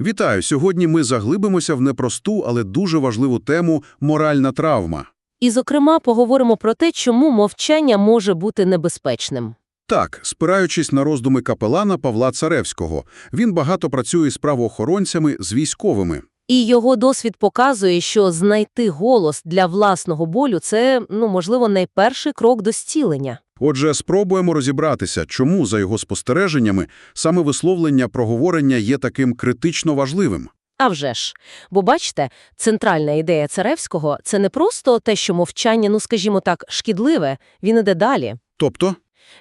Вітаю! Сьогодні ми заглибимося в непросту, але дуже важливу тему «моральна травма». І, зокрема, поговоримо про те, чому мовчання може бути небезпечним. Так, спираючись на роздуми капелана Павла Царевського, він багато працює з правоохоронцями, з військовими. І його досвід показує, що знайти голос для власного болю – це, ну, можливо, найперший крок до зцілення. Отже, спробуємо розібратися, чому, за його спостереженнями, саме висловлення проговорення є таким критично важливим. А вже ж. Бо, бачите, центральна ідея Царевського – це не просто те, що мовчання, ну, скажімо так, шкідливе, він іде далі. Тобто,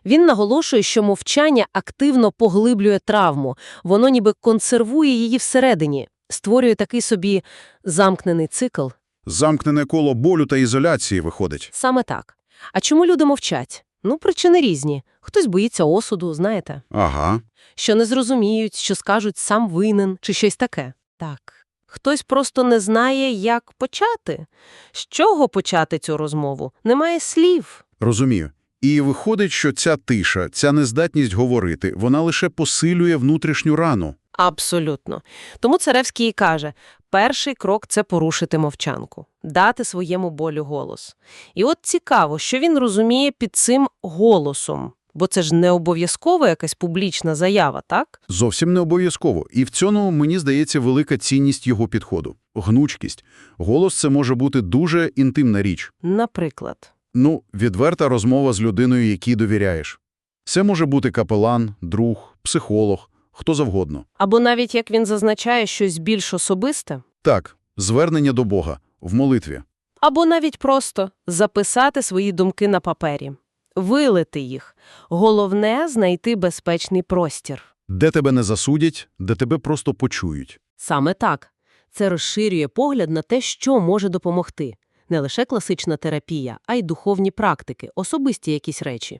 Він наголошує, що мовчання активно поглиблює травму, воно ніби консервує її всередині, створює такий собі замкнений цикл. замкнене коло болю та ізоляції виходить. Саме так. А чому люди мовчать? Ну, причини різні. Хтось боїться осуду, знаєте, Ага. що не зрозуміють, що скажуть сам винен чи щось таке. Так. Хтось просто не знає, як почати. З чого почати цю розмову? Немає слів. Розумію. І виходить, що ця тиша, ця нездатність говорити, вона лише посилює внутрішню рану. Абсолютно. Тому Царевський і каже, перший крок – це порушити мовчанку, дати своєму болю голос. І от цікаво, що він розуміє під цим голосом, бо це ж не обов'язкова якась публічна заява, так? Зовсім не обов'язково. І в цьому, мені здається, велика цінність його підходу. Гнучкість. Голос – це може бути дуже інтимна річ. Наприклад. Ну, відверта розмова з людиною, якій довіряєш. Це може бути капелан, друг, психолог, хто завгодно. Або навіть, як він зазначає, щось більш особисте. Так, звернення до Бога, в молитві. Або навіть просто записати свої думки на папері. Вилити їх. Головне – знайти безпечний простір. Де тебе не засудять, де тебе просто почують. Саме так. Це розширює погляд на те, що може допомогти. Не лише класична терапія, а й духовні практики, особисті якісь речі.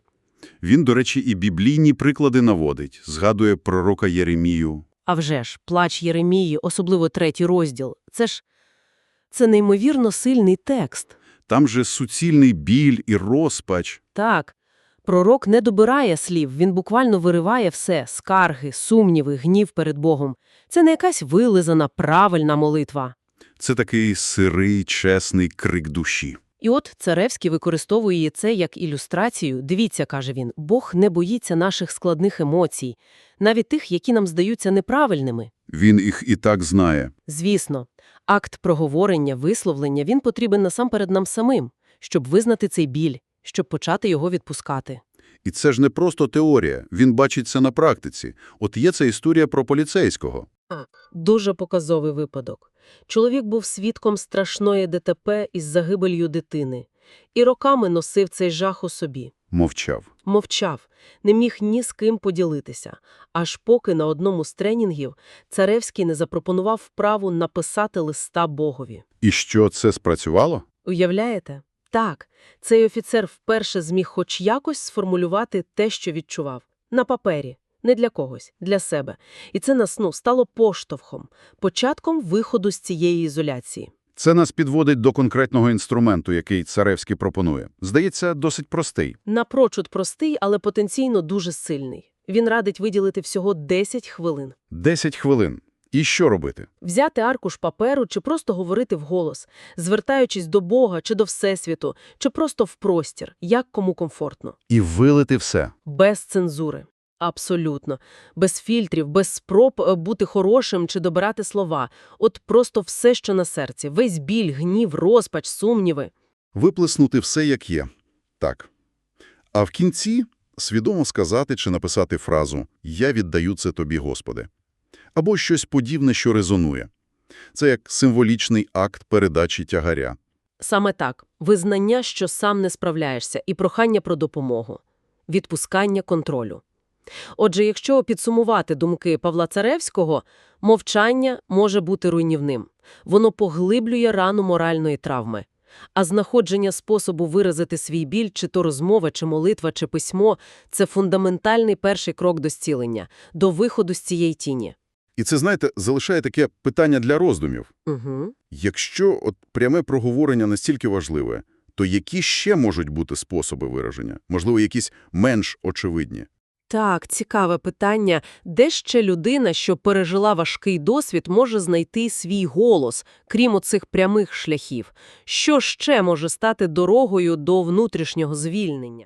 Він, до речі, і біблійні приклади наводить, згадує пророка Єремію. А вже ж, плач Єремії, особливо третій розділ, це ж це неймовірно сильний текст. Там же суцільний біль і розпач. Так, пророк не добирає слів, він буквально вириває все – скарги, сумніви, гнів перед Богом. Це не якась вилизана, правильна молитва. Це такий сирий, чесний крик душі. І от Царевський використовує це як ілюстрацію. Дивіться, каже він, Бог не боїться наших складних емоцій, навіть тих, які нам здаються неправильними. Він їх і так знає. Звісно, акт проговорення, висловлення, він потрібен насамперед нам самим, щоб визнати цей біль, щоб почати його відпускати. І це ж не просто теорія, він бачить це на практиці. От є ця історія про поліцейського. Дуже показовий випадок. Чоловік був свідком страшної ДТП із загибелью дитини. І роками носив цей жах у собі. Мовчав. Мовчав, не міг ні з ким поділитися, аж поки на одному з тренінгів Царевський не запропонував вправу написати листа Богові. І що, це спрацювало? Уявляєте? Так, цей офіцер вперше зміг хоч якось сформулювати те, що відчував. На папері. Не для когось, для себе. І це нас, ну, стало поштовхом, початком виходу з цієї ізоляції. Це нас підводить до конкретного інструменту, який Царевський пропонує. Здається, досить простий. Напрочуд простий, але потенційно дуже сильний. Він радить виділити всього 10 хвилин. 10 хвилин. І що робити? Взяти аркуш паперу чи просто говорити вголос, звертаючись до Бога чи до Всесвіту, чи просто в простір, як кому комфортно. І вилити все. Без цензури. Абсолютно. Без фільтрів, без спроб е, бути хорошим чи добирати слова. От просто все, що на серці. Весь біль, гнів, розпач, сумніви. Виплеснути все, як є. Так. А в кінці свідомо сказати чи написати фразу «Я віддаю це тобі, Господи». Або щось подібне, що резонує. Це як символічний акт передачі тягаря. Саме так. Визнання, що сам не справляєшся, і прохання про допомогу. Відпускання контролю. Отже, якщо підсумувати думки Павла Царевського, мовчання може бути руйнівним. Воно поглиблює рану моральної травми. А знаходження способу виразити свій біль, чи то розмова, чи молитва, чи письмо – це фундаментальний перший крок до зцілення, до виходу з цієї тіні. І це, знаєте, залишає таке питання для роздумів. Угу. Якщо от пряме проговорення настільки важливе, то які ще можуть бути способи вираження? Можливо, якісь менш очевидні? Так, цікаве питання. Де ще людина, що пережила важкий досвід, може знайти свій голос, крім оцих прямих шляхів? Що ще може стати дорогою до внутрішнього звільнення?